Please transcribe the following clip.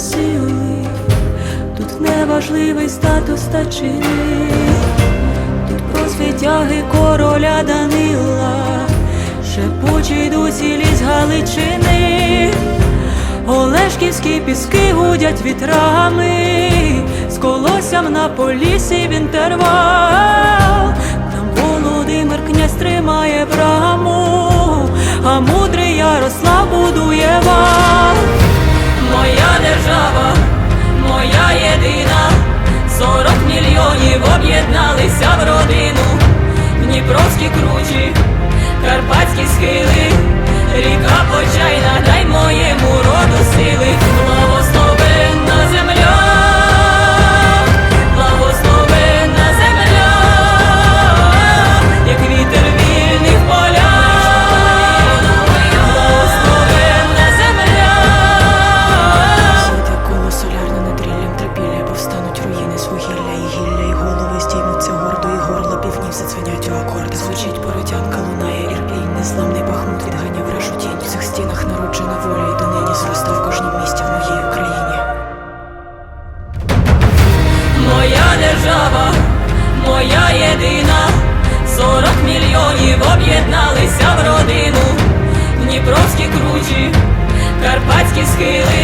сили, тут неважливий статус та чини, тут про звитяги короля Данила, шепочий досі ліс Галичини, Олешківські піски гудять вітрами, з колоссям на полісі в інтервал. Об'єдналися в родину, Дніпровські кручі, моя єдина, сорок мільйонів об'єдналися в родину, Дніпровські кручі, карпатські схили,